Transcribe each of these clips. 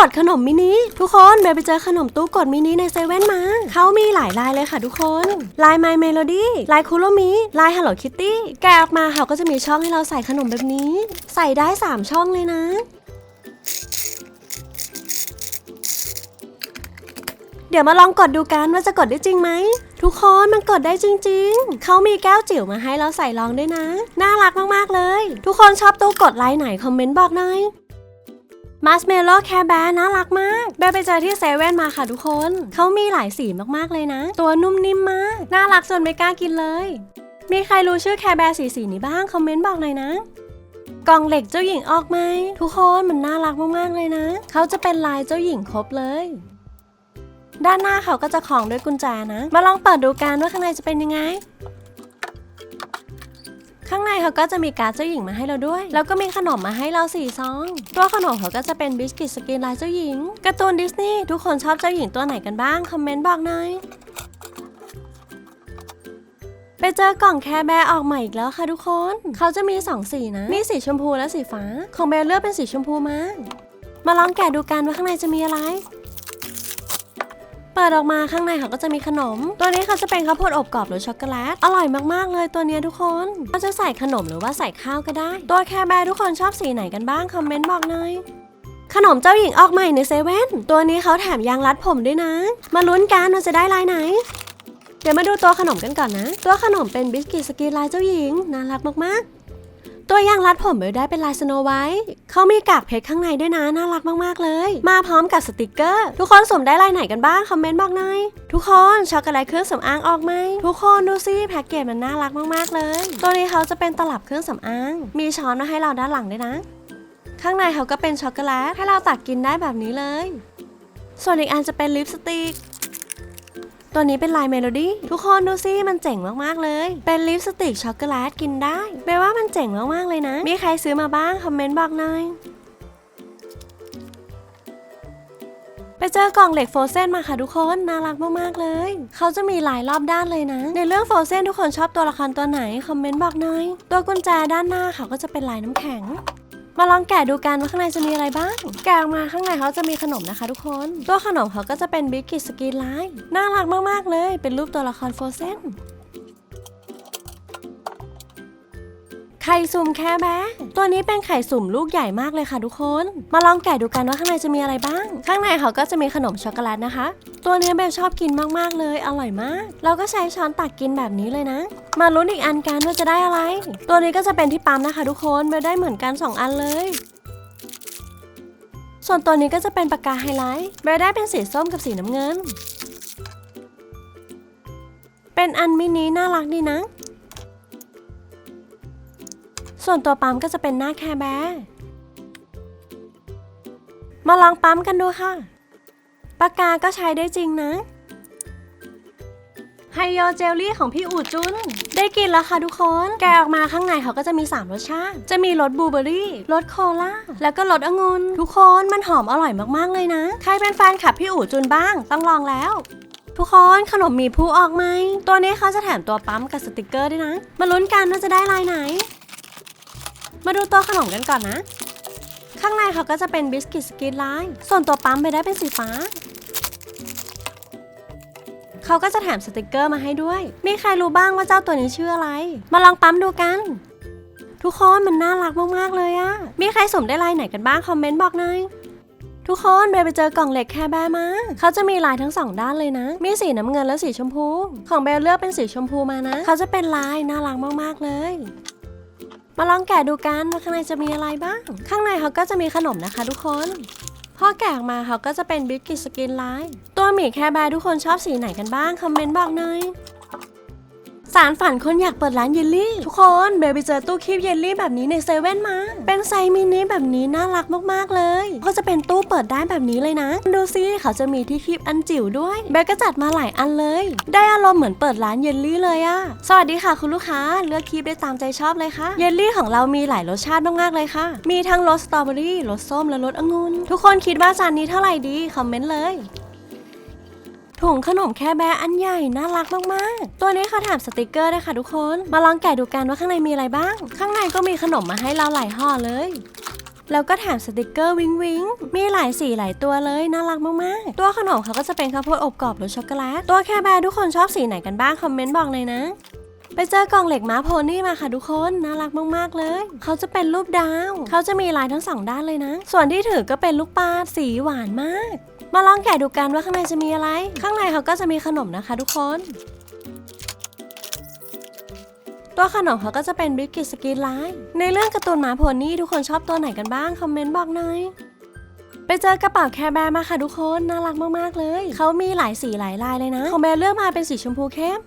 กดขนมมินิทุกคนเบลไปเจอขนมตู้กดมินิในเซเว่นมาเขามีหลายลายเลยค่ะทุกคนลาย My Melody ลายคุโรมิลาย Hello Kitty แกะออกมาเขาก็จะมีช่องให้เราใส่ขนมแบบนี้ ใส่ได้ 3 ช่องเลยนะเดี๋ยวมาลองกดดูกันว่าจะกดได้จริงไหม ทุกคนมันกดได้จริง ๆ เขามีแก้วจิ๋วมาให้เราใส่ลองด้วยนะ น่ารักมากๆเลย ทุกคนชอบตู้กดไลน์ไหนคอมเมนต์บอกหน่อย มาสเมลโล่แคร์แบร์น่ารักมากเบไปเจอที่เซเว่นมาค่ะทุกคน เขามีหลายสีมากๆเลยนะ ตัวนุ่มนิ่มมาก น่ารักจนไม่กล้ากินเลย มีใครรู้ชื่อแคร์แบร์สีสีนี้บ้าง คอมเมนต์บอกหน่อยนะ กล่องเหล็กเจ้าหญิงออกไหมทุกคนมันน่ารักมากๆเลยนะ เขาจะเป็นลายเจ้าหญิงครบเลย ด้านหน้าเขาก็จะคล้องด้วยกุญแจนะ มาลองเปิดดูกันว่าข้างในจะเป็นยังไง ข้างในเขาก็จะมีการ์ดเจ้าหญิงมาให้เราด้วย แล้วก็มีขนมมาให้เราสี่ซอง ตัวขนมเขาก็จะเป็นบิสกิตสกินลายเจ้าหญิงการ์ตูนดิสนีย์ทุกคนชอบเจ้าหญิงตัวไหนกันบ้างคอมเมนต์บอกหน่อยไปเจอกล่องแคร์แบร์ออกใหม่อีกแล้วค่ะทุกคน เขาจะมีสองสีนะ มีสีชมพูและสีฟ้า ของเบลเลือกเป็นสีชมพูมา มาลองแกะดูกันว่าข้างในจะมีอะไร เปิดออกมาข้างในเขาก็จะมีขนม ตัวนี้เขาจะเป็นข้าวโพดอบกรอบหรือช็อกโกแลต อร่อยมากๆเลยตัวนี้ทุกคนเราจะใส่ขนมหรือว่าใส่ข้าวก็ได้ ตัวแคร์แบร์ทุกคนชอบสีไหนกันบ้างคอมเมนต์บอกหน่อยขนมเจ้าหญิงออกใหม่ในเซเว่นตัวนี้เขาแถมยางรัดผมด้วยนะ มาลุ้นกันว่าจะได้ลายไหน เดี๋ยวมาดูตัวขนมกันก่อนนะ ตัวขนมเป็นบิสกิตสกีลายเจ้าหญิงน่ารักมากๆ ตัวย่างรัดผมเบลได้เป็นลายสโนไวท์เขามีกากเพชรข้างในด้วยนะน่ารักมากๆเลย มาพร้อมกับสติกเกอร์ ทุกคนสวมได้ลายไหนกันบ้างคอมเมนต์บอกหน่อยทุกคนช็อกโกแลตเครื่องสำอางออกไหมทุกคนดูสิแพ็กเกจมันน่ารักมากๆเลย ตัวนี้เขาจะเป็นตลับเครื่องสำอาง มีช้อนมาให้เราด้านหลังด้วยนะ ข้างในเขาก็เป็นช็อกโกแลตให้เราตักกินได้แบบนี้เลย ส่วนอีกอันจะเป็นลิปสติก ตัวนี้เป็นลายเมโลดี้ทุกคนดูสิมันเจ๋งมากๆเลย เป็นลิปสติกช็อกโกแลตกินได้แปลว่ามันเจ๋งมากๆเลยนะ มีใครซื้อมาบ้าง คอมเมนต์บอกหน่อยไปเจอกล่องเหล็กโฟเซนมาค่ะทุกคน น่ารักมากๆเลย เขาจะมีหลายรอบด้านเลยนะ ในเรื่องโฟเซนทุกคนชอบตัวละครตัวไหน คอมเมนต์บอกหน่อย ตัวกุญแจด้านหน้าเขาก็จะเป็นลายน้ำแข็ง มาลองแกะดูกันว่าข้างในจะมีอะไรบ้าง แกะออกมาข้างในเขาจะมีขนมนะคะทุกคน ตัวขนมเขาก็จะเป็นบิสกิตสกรีนไลน์น่ารักมากๆเลย เป็นรูปตัวละครโฟเซน ไข่สุ่มแคร์แบร์ตัวนี้เป็นไข่สุ่มลูกใหญ่มากเลยค่ะทุกคน มาลองแกะดูกันว่าข้างในจะมีอะไรบ้าง ข้างในเขาก็จะมีขนมช็อกโกแลตนะคะ ตัวนี้เบลชอบกินมากๆเลย อร่อยมาก เราก็ใช้ช้อนตักกินแบบนี้เลยนะ มาลุ้นอีกอันกันว่าจะได้อะไร ตัวนี้ก็จะเป็นที่ปั๊มนะคะ ทุกคนเบลได้เหมือนกัน 2 อันเลยส่วนตัวนี้ก็จะเป็นปากกาไฮไลท์เบลได้เป็นสีส้มกับสีน้ำเงิน เป็นอันมินิน่ารักดีนะ ส่วนตัวปั๊มก็จะเป็นหน้าแคร์แบร์มาลองปั๊มกันดูค่ะ ปากกาก็ใช้ได้จริงนะไฮโยเจลลี่ของพี่อูจุน ได้กินแล้วค่ะทุกคน แกออกมาข้างในเขาก็จะมี 3 รสชาติ จะมีรสบลูเบอร์รี่ รสโคลา แล้วก็รสองุ่น ทุกคนมันหอมอร่อยมากๆเลยนะ ใครเป็นแฟนคลับพี่อูจุนบ้าง ต้องลองแล้ว ทุกคนขนมมีผู้ออกไหม ตัวนี้เขาจะแถมตัวปั๊มกับสติกเกอร์ด้วยนะ มาลุ้นกันว่าจะได้ลายไหน มาดูตัวขนมกันก่อนนะ ข้างในเขาก็จะเป็นบิสกิตสกีนไลน์ส่วนตัวปั๊มไปได้เป็นสีฟ้า เขาก็จะแถมสติกเกอร์มาให้ด้วย มีใครรู้บ้างว่าเจ้าตัวนี้ชื่ออะไร มาลองปั๊มดูกัน ทุกคนมันน่ารักมากๆเลยอะมีใครสมได้ลายไหนกันบ้างคอมเมนต์บอกหน่อยทุกคนเบลไปเจอกล่องเหล็กแคแบมา เขาจะมีลายทั้งสองด้านเลยนะ มีสีน้ำเงินและสีชมพู ของเบลเลือกเป็นสีชมพูมานะ เขาจะเป็นลายน่ารักมากๆเลย มาลองแกะดูกันว่าข้างในจะมีอะไรบ้าง ข้างในเขาก็จะมีขนมนะคะทุกคนพอแกะออกมาเขาก็จะเป็นบิสกิตสกินไลน์ตัวหมีแคร์แบร์ทุกคนชอบสีไหนกันบ้าง คอมเมนต์บอกหน่อย สารฝันคนอยากเปิดร้านเยลลี่ ทุกคนเบลไปเจอตู้คีบเยลลี่แบบนี้ในเซเว่นมา เป็นไซส์มินิแบบนี้น่ารักมากๆเลย ก็จะเป็นตู้เปิดได้แบบนี้เลยนะ ดูซิเขาจะมีที่คีบอันจิ๋วด้วยเบลก็จัดมาหลายอันเลย ได้อารมณ์เหมือนเปิดร้านเยลลี่เลยอะสวัสดีค่ะคุณลูกค้าเลือกคีบได้ตามใจชอบเลยค่ะเยลลี่ของเรามีหลายรสชาติมากๆเลยค่ะ มีทั้งรสสตรอเบอรี่รสส้มและรสองุ่นทุกคนคิดว่าจานนี้เท่าไหร่ดีคอมเมนต์เลย ถุงขนมแค่แบอันใหญ่น่ารักมากๆ ตัวนี้เขาแถมสติกเกอร์ด้วยค่ะทุกคน มาลองแกะดูกันว่าข้างในมีอะไรบ้าง ข้างในก็มีขนมมาให้เราหลายห่อเลยแล้วก็แถมสติกเกอร์วิงวิงมีหลายสีหลายตัวเลยน่ารักมากๆ ตัวขนมเขาก็จะเป็นข้าวโพดอบกรอบรสช็อกโกแลต ตัวแคร์แบร์ทุกคนชอบสีไหนกันบ้างคอมเมนต์บอกเลยนะ ไปเจอกล่องเหล็กม้าโพนี่มาค่ะทุกคนน่ารักมากๆเลย เขาจะเป็นรูปดาว เขาจะมีลายทั้งสองด้านเลยนะ ส่วนที่ถือก็เป็นลูกปลาสีหวานมาก มาลองแกะดูกันว่าข้างในจะมีอะไร ข้างในเขาก็จะมีขนมนะคะทุกคน ตัวขนมเขาก็จะเป็นบิสกิตสกีไลน์ในเรื่องการ์ตูนหมาโพนี่ทุกคนชอบตัวไหนกันบ้างคอมเมนต์บอกหน่อยไปเจอกระเป๋าแคร์แบร์มาค่ะทุกคนน่ารักมากๆเลย เขามีหลายสีหลายลายเลยนะของแบร์เลือกมาเป็นสีชมพูเข้ม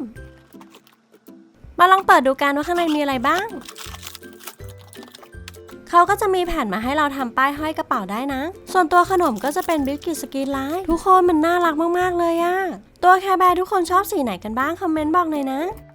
มาลองเปิดดูกันว่าข้างในมีอะไรบ้าง เขาก็จะมีแผ่นมาให้เราทำป้ายห้อยกระเป๋าได้นะ ส่วนตัวขนมก็จะเป็นบิสกิตสกรีนไลท์ทุกคนมันน่ารักมากๆเลยอะตัวแคร์แบร์ทุกคนชอบสีไหนกันบ้างคอมเมนต์บอกหน่อยนะ